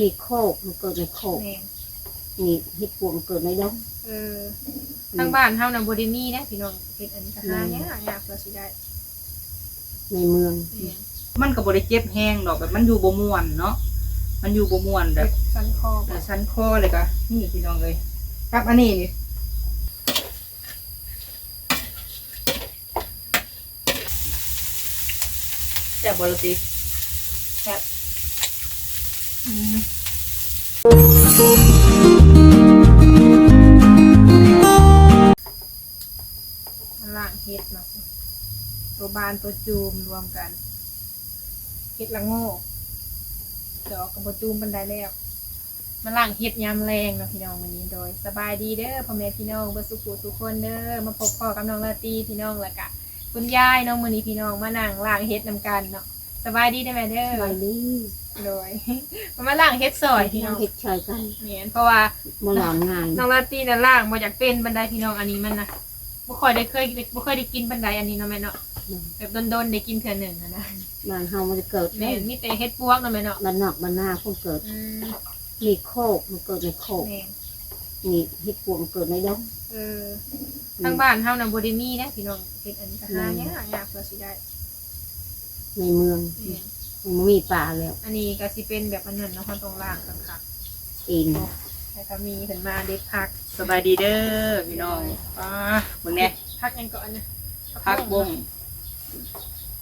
มีโคกมันเกิดในโคกแม่นมีเห็ดปวงเกิดในดงเออทางบ้านเฮาน่ะบ่ได้มีนะพี่น้องเฮ็ดอันนี้ก็หายากยากเพื่อสิได้ในเมืองแม่นมันก็บ่ได้เจ็บแห้งดอกแบบมันอยู่บ่ม่วนเนาะมันอยู่บ่ม่วนแบเจ็บบสันคอเอ่อชั้นคอเลยก็นี่พี่น้องเลยกับอันนี้นี่แซ่บบ่ล่ะติแซ่บอืมมัน ล่างเฮ็ดเนาะตัวบานตัวจูมรวมกันเฮ็ดละโง่เดอกกับบ่จูมบันไดแล้วมาล่างเฮ็ดยามแรงเนาะพี่น้องวันนี้โดย สบายดีเด้อพ่อแม่พี่น้องเบ่สุขุทุกคนเด้อมาพบพ่อกับน้องลาตีพี่น้องแล้วก็คุณยายน้องมือนี้พี่น้องมานั่งล่างเฮ็ดนํกันเนาะสบายดีได้อแม่เด้อไปดี โดยมามาล่างเฮ็ดซอยพี่น้องเห็ดชายกันแม่นเพราะว่ามาหลามงานน้องลาตรีน่ะล่างบ่อยากเป็นบันไดพี่น้องอันนี้มันน่ะบ่ค่อยได้เคยบ่ค่อยได้กินบันไดอันนี้เนาะแม่เนาะแบบโดนๆได้กินเทื่อหนึงอะนะบ้านเฮามันจะเกิดแม่นมีแต่เฮ็ดปวกเนาะแม่เนาะบ้านนอกบ้านหน้าเพิ่งเกิดอืมมีโคกมันเกิดในโคกแม่นมีเห็ดปวงเกิดในดงเออทางบ้านเฮาน่ะบ่ได้มีนะพี่น้องเฮ็ดอันนี้ก็หายากยากเพื่อสิได้ในเมืองแม่นมันมีป่าแล้วอันนี้ก็สิเป็นแบบอันนั้นเนาะคนตรงล่างกันค่ะเองแล้วก็มีเพิ่นมาเด็ดผักสบายดีเด้อพี่น้องป้าเบิ่งแน่ผักหยังก่อนนะพักบง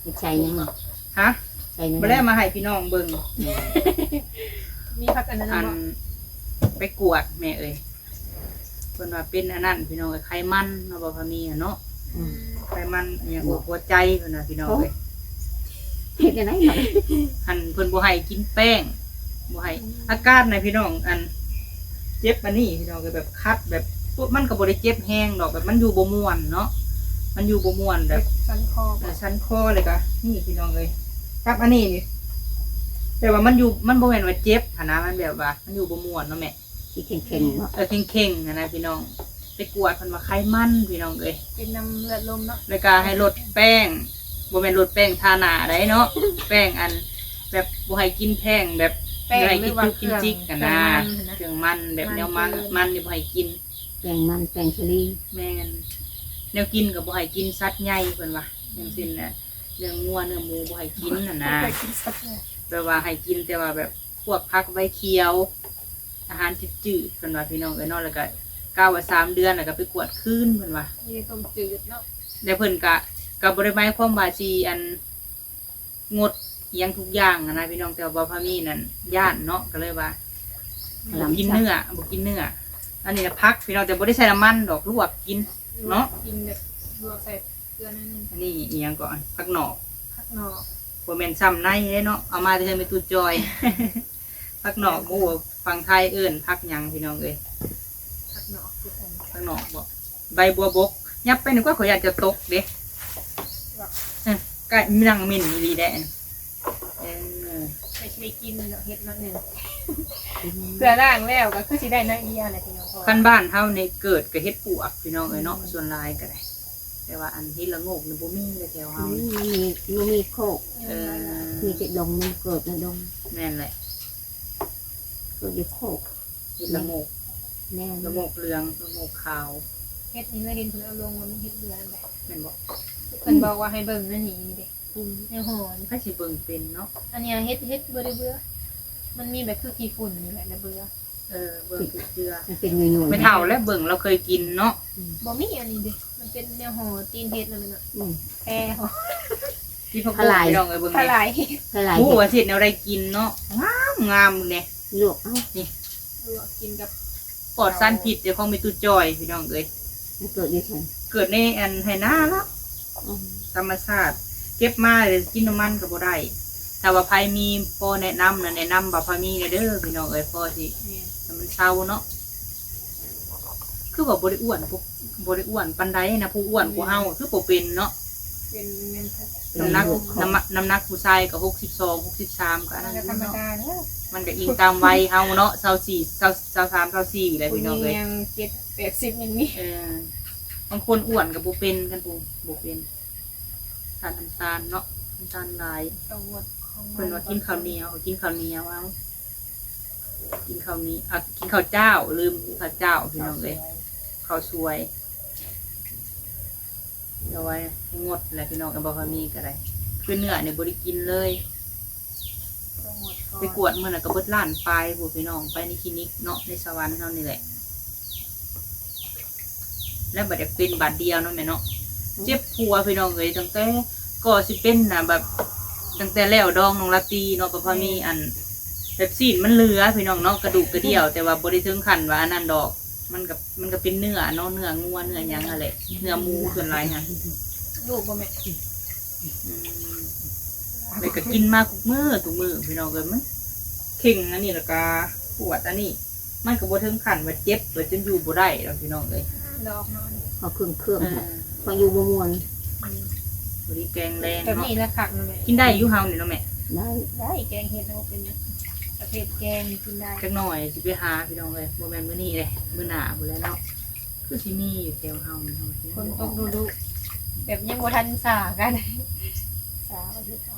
เห็ดชายยังฮะใส่ในบ่ได้มาให้พี่น้องเบิ่งมีผักอันนั้นอันเนาะไปกวดแม่เอ้ยเพิ่นว่าเป็นอันนั้นพี่น้องเอ้ยไขมันเนาะบ่พอมีอะเนาะอืมไขมันอหย่างหัวใจเพิ่นน่ะพี่น้องเอ้ย เห็ดอะไรหน่อยหันเพิ่นบ่ให้กินแป้งบ่ให้อากาศในะพี่น้องอัน เจ็บอันนี้พี่น้องก็แบบคัดแบบปุ๊บมันก็บ่ได้เจ็บแห้งดอกแบบมันอยู่บ่ม่วนเนาะมันอยู่บ่ม่วนแบเจ็บบสันคอเอ่อชั้นคอเลยก็นี่พี่น้องเลยกับอันนี้นี่แต่ว่ามันอยู่มันบ่แม่นว่าเจ็บหันนะมันแบบว่า มันอยู่บ่ม่วนเนาะแม่ที่เข่งๆเนาะเออเข่งๆนะนะพี่น้อง ไปกวดเพิ่นว่าไขมันพี่น้องเอ้ยเป็นน้ำเลือดลมเนาะ แล้วก็ให้ลดแป้ง บ่แม่นลดแป้งทาหน้าได้เนาะ แป้งอัน แบบบ่ให้กินแป้งแบบแป้งบ่ให้หรืกิอนว่าจุกเคกินรื่องจิกกันนะเคเครื่รื่อองงมัมันนแบบแนวมันมันเกินมันนี่บ่ให้กิน แปลงมันแปลงชะลีแม่นแนวกินก็บ่ให้กินสัตว์ใหญ่เพิ่นว่าอย่างเช่นน่ะเนื้องัวเนื้อหมูบ่ให้กินน่ะนะไปกินสักหน่อยแบบว่าให้กินแต่ว่าแบบพวกพักใบเคียว อาหารจืดๆเพิ่นว่าพี่น้องเอ้ยเนาะแล้วก็ก้าวว่าสามเดือนแล้วก็ไปกวดคืนเพิ่นว่ามีแต่ต้มจืดเนาะแล้วเพิ่นก็ ก็บ่ได้หมายความว่าสิอันงดอิหยังทุกอย่างอะนะพี่น้องแต่ว่าบ่พามีนั่นย่านเนาะก็เลยว่าบ่กินเนื้อบ่กินเนื้ออันนี้นะพักพี่น้องแต่บ่ได้ใส่น้ำมันดอกลวกกิน เนาะกินแบบลวกใส่เกลือนิดนึงอันนี้อีหยังก่อนผักหนอกผักหน่อบ่แม่นซ้ำในเด้เนาะเอามาแต่เพิ่นไปตูจอยผักหนอกบ่ฮู้ว่าฝั่งไทยเอิ้นผักหยังพี่น้องเอ้ยผักหน่อคืออันข้างนอกบอกใบบัวบกยับไปนึกว่าเขาอยากจะตกเด้ เอ้ยก็มีนังมินอีหลีแดนเออไม่ใช่กินเนาะเฮ็ดมาหนึ่งเพื่อร่างแล้วก็คือสิได้น้อยเดียวแหละพี่น้องเพราะว่าขั้นบ้านเฮาในเกิดกับเฮ็ดปวกพี่น้องเอ้ยเนาะส่วนหลายก็ได้แต่ว่าอันเฮ็ดละโงกนี่บ่มีเลยแถวเฮามันมีมันมีโคกเออมีแต่ดงมันเกิดในดงแม่นแหละเกิดอยู่โคกเฮ็ดละโงกแน่ละโงกเหลืองละโงกขาวเฮ็ดนี่เราเห็นเพิ่นเอาลงมันเฮ็ดเดือนแบบแม่นบ่ เพิ่นบอกว่าให้เบิ่งนั่นนี่เด้อืมในหอนไผสิเบิ่งเป็นเนาะ อันเนี้ยเฮ็ดเฮ็ดบ่ได้เบื่อมันมีแบบคือขี้ฝุ่นนี่แหละแล้วเบื่อเออเบิ่งคือเชื่อมันเป็นหน่วยๆไม่เท่าแล้วเบิ่งเราเคยกินเนาะบ่มีอันนี้เด้มันเป็นแนวหอตีนเฮ็ดนั่นแหละเนาะอืมแพรหอที่พ่อทลายพี่น้องเอ้ยเบิ่งทแหลาน่ยทลายผู้เห็ดว่าสิแนวใดกินเนาะงามงามเนี่ยลวกเอ้าลวกกินกับปลอดสารพิษเดี๋ยวของมีตู้จอยพี่น้องเอ้ยมันเกิดอยู่ฉันเกิดในอันไหนาแล้วอืม ธรรมชาติเก็บมาเลยกินน้ำมันก็บ่ได้ถ้าว่าใครมีพอแนะนำนะแนะนำบ่พอมีเด้อพี่น้องเอ้ยพอสิเนี่ยให้มันเศร้าเนาะคือว่าบ่ได้อ้วนพวกบ่ได้อ้วนปานใดนะผู้อ้วนกว่าเฮาคือบ่เป็นเนาะเป็นแม่นค่ะน้ำหนักเป็โรคน้ำหนักน้ำหนักผู้ชายก็62 63ก็อันมันั้นนก็ธรรมเนาะดาเนาะมันก็อิงตามวัยเฮาเนาะ24 23 24แหละผู้พี่หน้ญิองงเอ้ยยัง7 80ยังมีเออ บางคนอ้วนกับบุเป็นกันปูบุเป็นทานน้ำตาลเนาะน้ำตาลหลายต้องงดของเพิ่นว่ากินข้าวเหนียวกินข้าวเหนียวเอากินข้าวนี้อะกินข้าวเจ้า ลืมข้าวเจ้าพี่น้องเลยข้าวสวยเอาไว้ให้งดแหละพี่น้องกับบอกว่ามีก็ได้คือเนื้อเนี่ยบริกินเลย ต้องหมดก่อนไปกวดเมื่อน่ะก็เบิดล้านปลายผู้พี่น้องไปในคลินิกเนาะในสวรรค์เนาะนี่แหละ แล้วบัดเดี๋ยวเป็นบาดเดียวเนาะแม่เนาะเจ็บปัวพี่น้องเลยตั้งแต่ก็สิเป็นนะแบบตั้งแต่แล้วดองน้องลาตรีเนาะก็พอมีอันแบบซีนมันเหลือพี่น้องเนาะกระดูกกระเดี่ยว แต่ว่าบริถึงขันว่าอันนั้นดอก มันกับมันก็เป็นเนื้อเนาะเนื้องัวเนื้อหยังอะไรเนื้อหมูส่วนไรฮะลูกบ่แม่อืมแล้วก็กินมาทุกมื้อทุกมื้อพี่น้องเลยมันเข่งอันนี้แล้วก็ปวดอันนี้ มันก็บ่ถึงขันว่าเจ็บว่าจนอยู่บ่ได้แล้วพี่น้องเลย ดอกเนาะเอาเครื่องเครื่องเออพออยู่บมวนอืมบริแกงแรงแบบเนาะนี้ละคักเนาะแม่กินได้อยู่เฮานี่เนาะแม่ได้ได้แกงเห็ดเนาะเป็นหยังประเภทแกงกินได้จักหน่อยสิไปหาพี่น้องเลยบ่แม่นมื้อนี้เลยมื้อหน้าบ่แล้วเนาะคือสิมีอยู่แถวเฮานี่เฮาสิคนตกดูดูแบบยังบ่ทันสากันสาประเทศเขา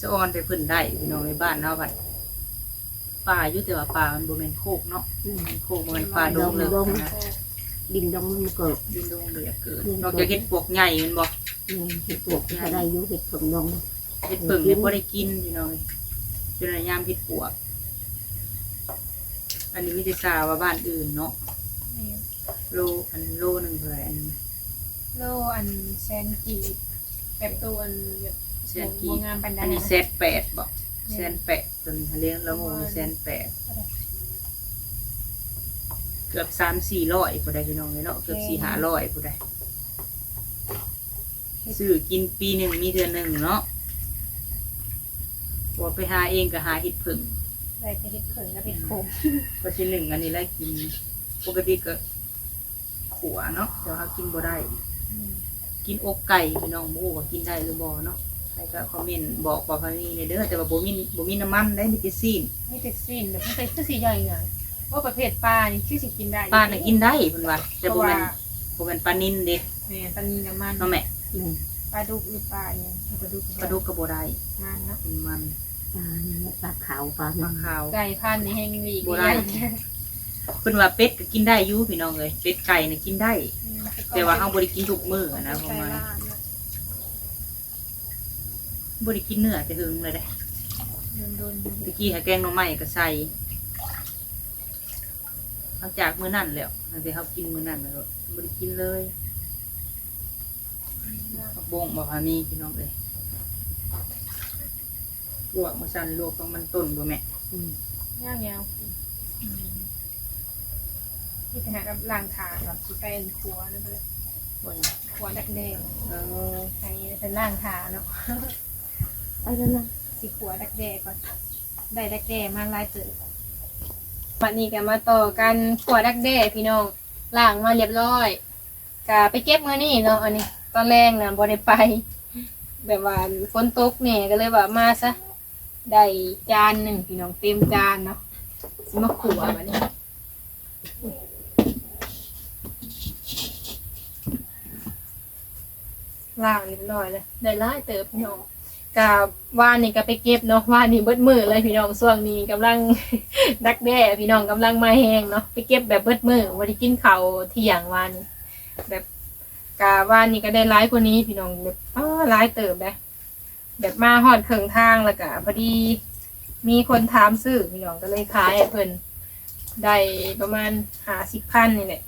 สะออนไปเพิ่นได้พี่น้องในบ้านเฮาบัดป่าอยู่แต่ว่าป่ามันบ่แม่นโคกเนาะอืมโคกบ่แม่นป่าดงเลยนะ ดินดองมันเกิดดินดงบ่อยากเกิดนอกจากเฮ็ดปวกใหญ่แม่นบ่เนี่ยเห็ดปวกถ้าได้อยู่เห็ดผงดองเฮ็ดเพิ่งเนี่ยบ่ได้กินพี่น้องจนยามเฮ็ดปวก อันนี้มีแต่ทราบว่าบ้านอื่นเนาะนี่โลอันโลหนึงเท่าไหร่อันนี้ โลอันแซนกีบแบบตัวอันแบบแสนกีบ่บงามปานใดอันนี้นะแสนแปดบอกแสนแปดตัวนี้เลี้ยงแล้วงงแสนแปดเกือบสามสี่ร้อยผู้ใดพี่น้องเลยเนาะเกือบสี่ห้าร้อยผู้ใดซื้อกินปีหนึ่งมีเดือนหนึ่งเนาะบอกไปหาเองก็หาเห็ดผึ่งได้ไปเฮ็ดเขิงกับเฮ็ดโคมก็ชิ้นหนึ่งอันนี้ไล่กินปกติก็ขัวเนาะแต่ว่ากินบ่ได้อืมกินอกไก่พี่น้องบ่รู้ว่ากินได้หรือบ่เนาะใครก็คอมเมนต์บอกบอกพามีในเด้อแต่ว่าบ่มีบ่มีน้ำมันได้มีแต่ซีนนี่แต่สิ้นแบบมันเป็นคือสีใหญ่ไง ว่าประเภทปลานี่คือสิกินได้ปลาน่ะกินได้เพิ่นว่าเพแต่ราะบ่ว่าแม่นบ่แม่นปลานินเด้แม่ปลานีน้ำมันเนาะแม่เนี่ยปลาดุกหรือปลาอย่างปลาดุกปลาดุกก็บ่ได้มันเนาะเป็นมันปลาเนี่ยปลาขาวปลาปเนี่ลายขาวไก่พันธุ์นี่แห้งมีอีกบ่ได้เพิ่นว่าเป็ดก็กินได้อยู่พี่น้องเอ้ยเป็ดไก่น่ะกินได้ แต่ว่าเฮาบ่ได้กินทุกมื้ออะนะเพราะว่าบ่ได้กินเนื้อแต่หึงเลยเด้โดนตะกี้ให้แกงหน่อไม้ก็ใส่ หลังจากมื้อนั้นแล้วหลังจากเฮากินมื้อนั้นแล้วบ่ได้กินเลยผักบงบ่พามีพี่น้องเอ้ยลวกมาสั่นลวกต้องมันต้นบ่แม่อืมย่างยาวที่ไปหากับล่างทางก่อนที่เป็นครัวนั่นเลยบ่นครัวดักแดงเออไอ้เป็นล่างทางเนาะไปแล้วนะสิขัวดักแด้ก่อนได้ดักแด้มาหลายเติบ วันนี้ก็มาต่อกันขวดักแด้พี่น้องล้างมาเรียบร้อยกะไปเก็บมื้อนี้เนาะอันนี้ ตอนแรกนะบ่ได้ไป แบบว่าฝนตกเนี่ยก็เลยว่ามาซะได้จานหนึ่งพี่น้องเต็มจานเนาะสิมาขัวบัดนี้ล้างเรียบร้อยเลยได้หลายเติบพี่น้อง กับว่านี่ก็ไปเก็บเนาะว่านี่เบิดมือเลยพี่น้องช่วงนี้กำลัง ดักแด้พี่น้องกำลังมาแห้งเนาะไปเก็บแบบเบิดมือวันที่กินข้าวเที่ยงวันแบบกาว่านี่ก็ได้ร้ายกว่านี้พี่น้องแบบอ้าร้ายเติบนะแบบมาหอดเคิงทางแล้วก็พอดีมีคนถามซื้อพี่น้องก็เลยขายให้เพิ่นได้ประมาณหาสิบพันนี่แหละ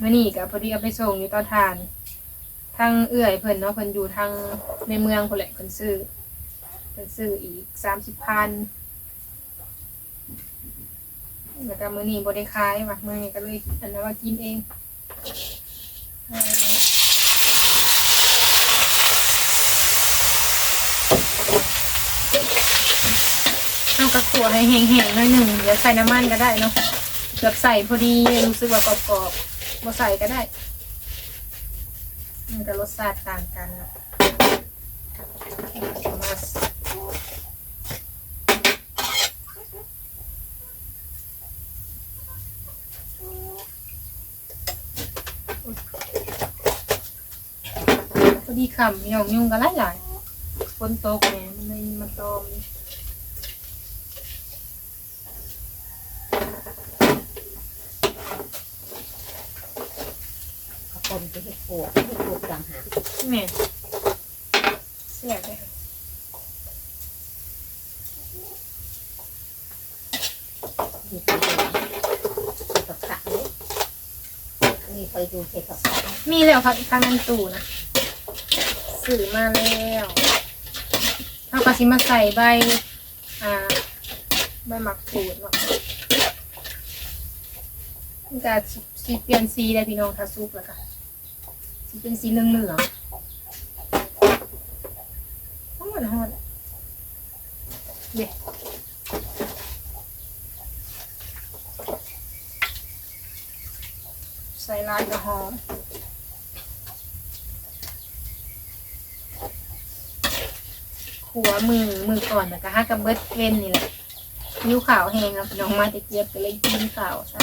มื่อนี้ก็พอดีเอาไปส่งอยู่ต่อทาน ทางเอื้อยเพิ่นเนาะเพิ่นอยู่ทางในเมืองพุ่นแหละเพิ่นซื้อเพิ่นซื้ออีกสามสิบพันแล้วก็มื้อนี้บ่ได้ขายว่ะมื้อนี้ก็เลยอันนั้นว่ากินเองเอากระขัวให้แห้งๆหน่อยหนึ่งเดี๋ยวใส่น้ำมันก็ได้เนาะแบบใส่พอดีรู้สึกว่ากรอบๆบ่ใส่ก็ได้ มันจะรสชาติต่างกันนะมาพอดีคำพี่น้องยุ่งกันหลายๆฝนตกเนี่ยมันเลยมาตอมนี่ จะเห็ดปวกเห็ดปวกต่างหากแม่นแซ่บเลยค่ะเห็ดปวกเห็ดกับผักเลยอันนี้เคยดูเห็ดกับผักมีแล้วค่ะข้างนั้นตู้นะสื่อมาแล้วเท่ากับสิมาใส่ใบ อ่า ใบหมักฟูดเนาะจะสีเปลี่ยนสีเลยพี่น้องถ้าซุปแล้วก็ เป็นสีเหลืองๆทั้งหมดทั้งหมดเด็ใส่ลายกระหอมขัวมือมือก่อนแต่ก็ห้ากับเบิดเว้นนี่แหละยิ้วขาวแห้งแล้วน้องมาจะเจี๊ยบไปเลยกินขาวใช่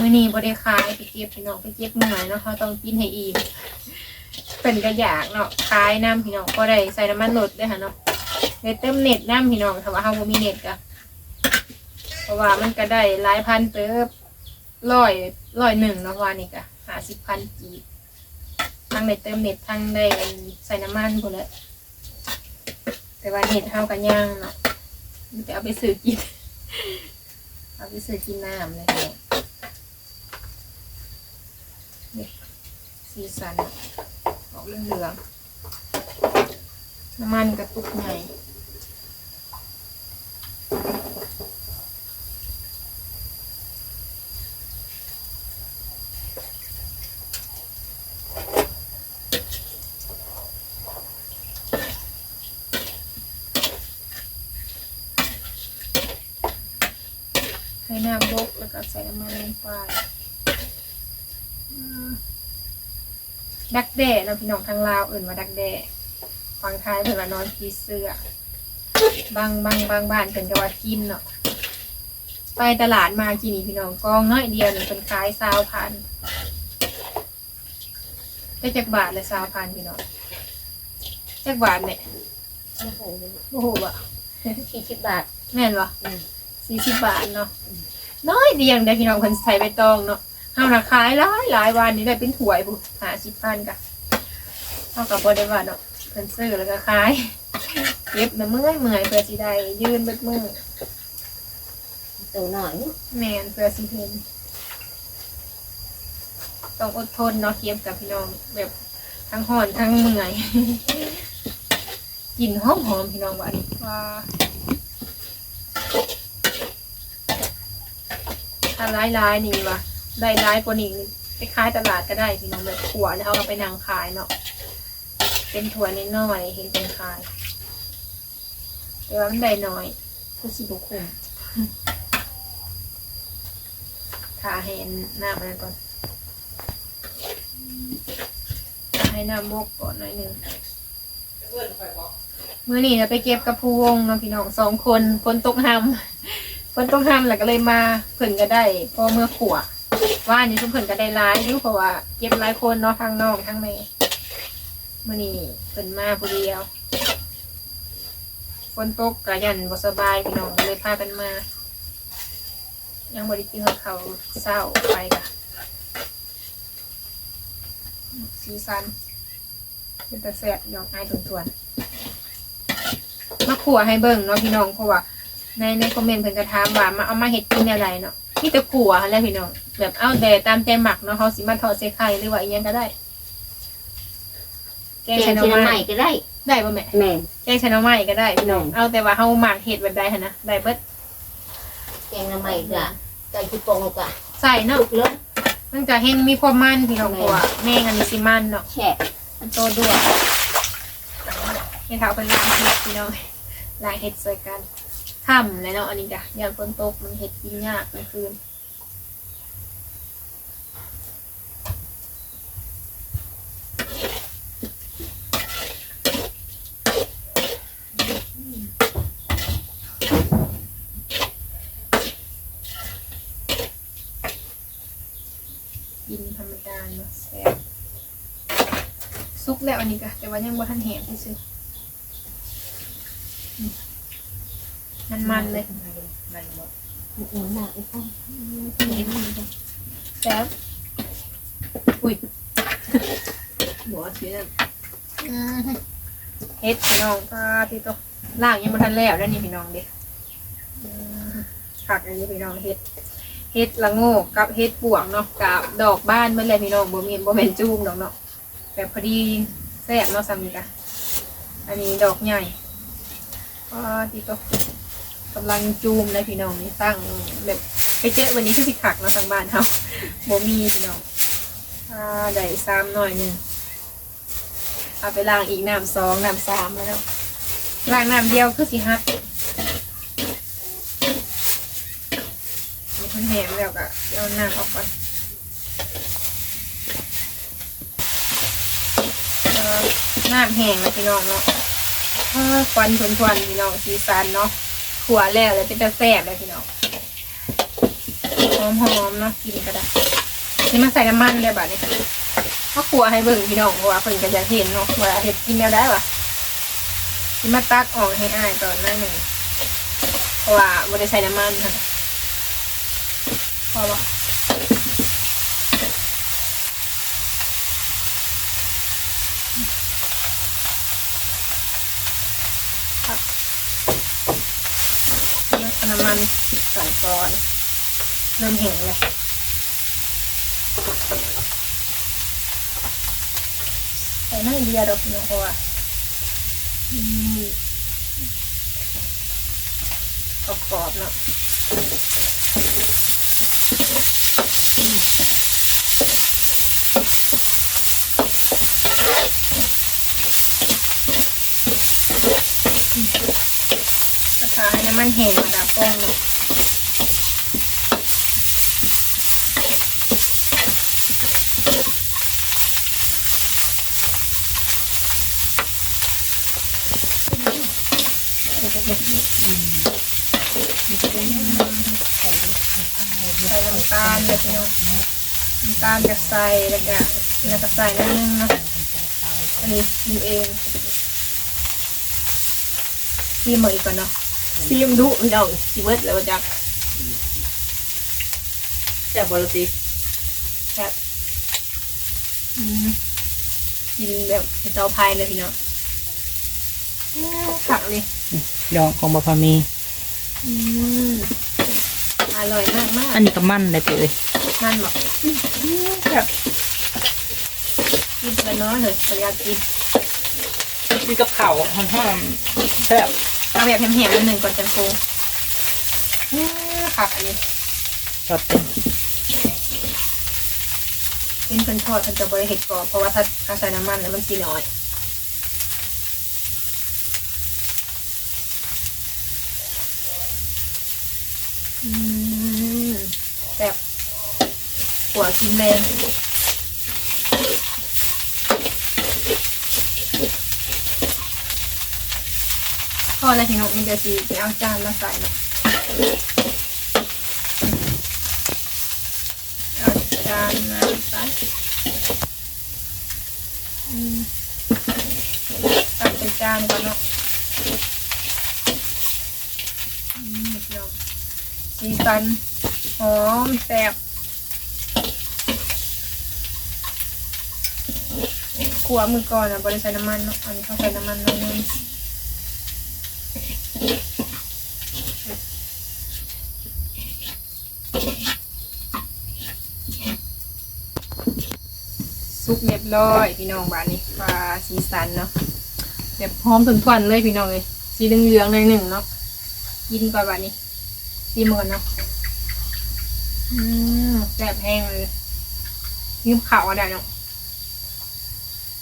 มื่อนี้บริคายไปเจี๊ยบพี่น้องไปเจี๊ยบเมื่อยเนาะเขาต้องกินให้อิ่มเป็นกระยากเนาะคายน้ำพี่น้องก็ได้ใส่น้ำมันลดด้วยค่ะเนาะได้เติมเน็ตน้ำพี่น้องถ้าว่าเขาบ่มีเน็ตก็เพราะว่ามันก็ได้หลายพันเติบร้อยร้อยหนึ่งเนาะว่านี่ก็หาสิบพันกีทั้งได้เติมเน็ตทั้งได้ใส่น้ำมันพวกเลยแต่ว่าเห็ดเฮากันย่างเนาะจะเอาไปซื้อกิน เอาไปซื้อกินน้ำเลยค่ะ นี่สีสันออกเหลืองๆน้ำมันกระตุกใหญ่ให้น้ำบกแล้วก็ใส่น้ำมันลงไปอืม ดักแด้เนาะพี่น้องทางลาวเอื่นว่าดักแด้ฟังไทยเพิ่นว่านอนผีเสื้อบางบางบางบ้านเพิ่นก็ว่ากินเนาะไปตลาดมากินนี่พี่น้องกองน้อยเดียวนี่เป็นขายซาวพันได้จักบาทเลยซาวพันพี่น้องจักบาทเนี่ยโอ้โหโอ้โหบ่สี่สิบบาทแม่นบ่อืมสี่สิบบาทเนาะน้อยเดียวได้พี่น้องคนใส่ใบตองเนาะ เฮาน่ะขายหลายหลายวันนี้ได้เป็นถ้วยบุหาสิบพันกะเท่ากับบ่ได้ว่าเนาะเพิ่นซื้อแล้วก็ขายเก็บน่ะเมื่อยเมื่อยเพื่อสิได้ยืนเบิดมือตัวหน่อยนี่แม่นเพื่อสิเห็นต้องอดทนเนาะเก็บกับพี่น้องแบบทั้งห่อนทั้งเมื่อยกลิ่นหอมๆพี่น้องว่านี่ว่าถ้าร้ายๆนี่ว่ะ ได้ร้ายกว่านี้ไปขายตลาดก็ได้พี่น้องแบบขวดแล้วเอาไปนางขายเนาะเป็นถั่วน้อยเห็นเป็นขาย แต่ว่ามันได้น้อยคือสิบุคุมทาให้น้ำมันก่อนให้น้ำบกก่อนหน่อยหนึงเมื่อนี้เราไปเก็บกระพูวงเนาะพี่น้องสองคนฝนตกห้ำฝนตกห้ำแล้วก็เลยมาเพิ่นก็ได้พอเมื่อขว ว่านนี้ทุกเผินก็ได้ร้ายอยู่เพราะว่าเก็บหลายคนเนาะทางน้องทางแม่มื่อนี้เพิ่นมาผู้เดียวฝนตกกะยันบ่สบายพี่น้องเลยพากันมา ยังบ่ได้กินข้าเศร้าไปกะสีสันเป็นตะแสบยองอายตวนมาขัวให้เบิ่งเนาะพี่น้องเพราะว่าในในคอมเมนต์เพิ่นก็ถามว่ามาเอามาเฮ็ดกินอะไรเนาะมีแต่ขัวหั่นแหล้วพี่น้อง แบบเอาแต่ตามใจหมักเนาะเฮาสิมาทอดใส่ไข่หรือว่าอีหยังก็ได้ แกแกงงใส่หน่อเชียงใหไม้ม่ก็ได้ ได้บ่แม่ แม่น แกงใส่หน่อไม้ก็ได้พี่น้องอืมเอาแต่ว่าเฮาหมักเฮ็ดแบบใดหั่นนะได้เบิดแกงน้ำใหม่ก็ไก่ที่ปงก็ใส่เนาะ ลุกเลยมันจะเฮงมีความมันพี่น้องเพราะว่าแม่งอันนี้สิมันเนาะแช่มันโตด้วยให้เท้าเป็นล้างเห็ดพี่น้องล้างเห็ดใส่กันค่ำเลยเนาะอันนี้จ้ะยามฝนตกมันเห็ดกินยากกลางคืนกินธรรมดาเนาะแซ่บซุก แล้วอันนี้ก็แต่ว่ายังบ่ทันแห้งที่ซื้อมันมันเลยอืมหนักอีกแล้วแซ่บอุ้ยหัวเสียเฮ็ดพี่น้องปลาที่โตล่างยังบ่ทันแล้วแล้วนี่พี่น้องเด้ผักอันนี้พี่น้องเฮ็ดเฮ็ดละโงกกับเฮ็ดปวกเนาะกับดอกบ้านเมื่อไรพี่น้องบ่มีบ่แม่นจูมดอกเนาะ แบบพอดีแซ่บเนาะสามีกะอันนี้ดอกใหญ่ปลาที่โตกำลังจูมเลยพี่น้องนี่ตั้งแบบไปเจอวันนี้คือสิขักเนาะทางบ้านเฮาบ่มีพี่น้องอ่าได้ซ้ำหน่อยหนึงเอาไปล้างอีกน้ำสองน้ำสามแล้วเนาะล้างน้ำเดียวคือสิฮัดมีคนแหมแล้วก็เอาน้ำออกก่อนเอ่อ น้ำแห้งแล้วพี่น้องเนาะควันทวนทวนๆพี่น้องสีสันเนาะขัวแล้วแล้วเป็นตะแซ่บเลยพี่น้องหอมหอมๆเนาะกินก็ได้นี่มาใส่น้ำมันเลยบัดนี้ก็ครัวให้เบิ่งพี่น้องเพราะว่าเพิ่นก็จะเห็นเนาะว่าเฮ็ดกินแล้วได้วะสิมาตักออกให้อ้ายตอนนั้นหนึ่งเพราะว่าบ่ได้ใส่น้ำมันค่ะพอบ่ค รับเอาน้ำมันใส่ก่อน เริ่มเห็นเลยใส่ไม่เดียดอกนาะเพราะว่าอืมกรอบๆเนาะกระทาให้น้ำ มันแห้งระดับป้องเนาะใส่น้ำตาลเลยพี่น้องน้ำตาลจะใส่แล้วก็แล้วก็ใส่นิดนึงนะอันนี้ซีเองซีมมาอีกก่อนเนาะ ซีมดุพี่น้องสิเวิร์ดแล้วจักแซ่บบรติแบบอืมกินแบบเตาพายเลยพี่น้องอื้อผักเลยดอกของบะพามีอืมอร่อยมากมากอันนี้ก็มันเลยเตยมันบอกแบบกินไปน้อยเลยแต่อยากกินมีกับข้าวหอมๆแซ่บ เอาแบบแหมๆนิดหนึ่งก่อนจังโคงอื้อผักอันนี้ชอบเต็มเป็นเป็นทอดมันจะบริเห็ดกรอบเพราะว่าถ้าถ้าใส่น้ำมันแล้วมันสีน้อยอืมแบบหัวกินแรง อแล้วพี่น้องมีเดี๋ยวสีไปเอาจานมาใส่เนาะเอาจานมาใส่อืมตักใส่จานก่อนเนาะอืมพี่น้องสีสันหอมแซ่บขัวมือก่อนอะบริใส่น้ำมันเนาะอันนี้เขาใส่น้ำมันหน่อ ซุปเรียบร้อยพี่น้องบ้านนี้ปลาสีสันเนาะแบบพร้อมทุนทวนเลยพี่น้องเลยสีเหลืองๆหน่อยหนึ่งเนาะกินก่อนบ้านนี้ซีมก่อนเนาะอืมแซ่บแห้งเลยยืมข่าวอะไรเนาะ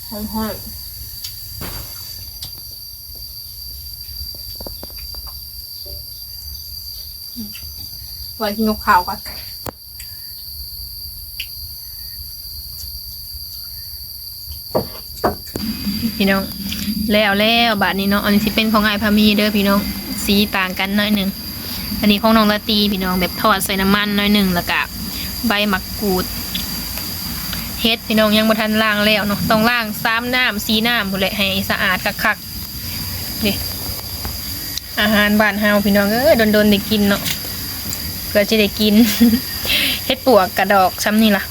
หอมๆอืมก่อนกินกับข่าวก่อน พี่น้อง แล้วแล้วบาทนี้เนาะอันนี้สิเป็นของไอพามีเด้อพี่น้องสีต่างกันหน่อยหนึ่งอันนี้ของน้องละตีพี่น้องแบบทอดใส่น้ำมันหน่อยหนึ่งแล้วก็ใบมะกรูดเฮ็ดพี่น้องยังบ่ทันล้างแล้วเนาะต้องล้างสามน้ำสีน้ำพุ่นแหละให้สะอาดคักๆนี่อาหารบ้านเฮาพี่น้องเอ้ยโดนๆได้กินเนาะเพื่อจะได้กินเฮ็ดปวกกระดอกซ้ำนี่ล่ะ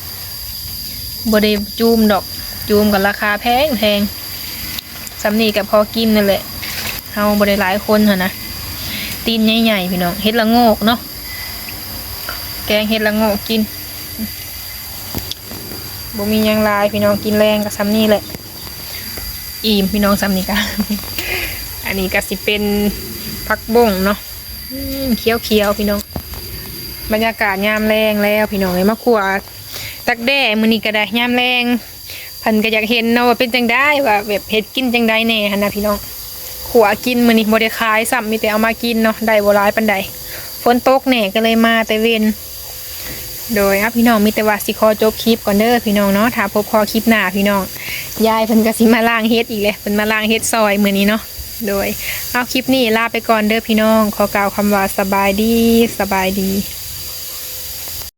บ่ได้จูมดอกจูมกับราคาแพงแพง สำนีกับพอกินนั่นแหละเฮาบ่ได้หลายคนหั่นนะตีนใหญ่ๆพี่น้องเฮ็ดละโงกเนาะแกงเฮ็ดละโงกกินบ่มียังลายพี่น้องกินแรงกับสำนีแหละอิ่มพี่น้องสำนีกันอันนี้ก็สิเป็นผักบ่งเนาะอืมเคี้ยวๆพี่น้อง บรรยากาศยามแรงแล้วพี่น้องเลยมาขัวตักแด้มือนี้ก็ได้ยามแรง เพิ่นก็อยากเห็นเนาะว่าเป็นจังได้ว่าแบบเฮ็ดกินจังได้แน่หั่นนะพี่น้องขัวกินมื้อนี้บ่ได้ขายซ้ำมีแต่เอามากินเนาะได้บ่หลายปานใดฝนตกแน่ก็เลยมาแต่เว้นโดยอะพี่น้องมีแต่ว่าสิขอจบคลิปก่อนเด้อพี่น้องเนาะถ้าพบพอคลิปหน้าพี่น้องยายเพิ่นก็สิมาล้างเฮ็ดอีกเลยเพิ่นมาล้างเฮ็ดซอยมื้อนี้เนาะโดยเอาคลิปนี้ลาไปก่อนเด้อพี่น้อง ขอกล่าวคำว่าสบายดีสบายดี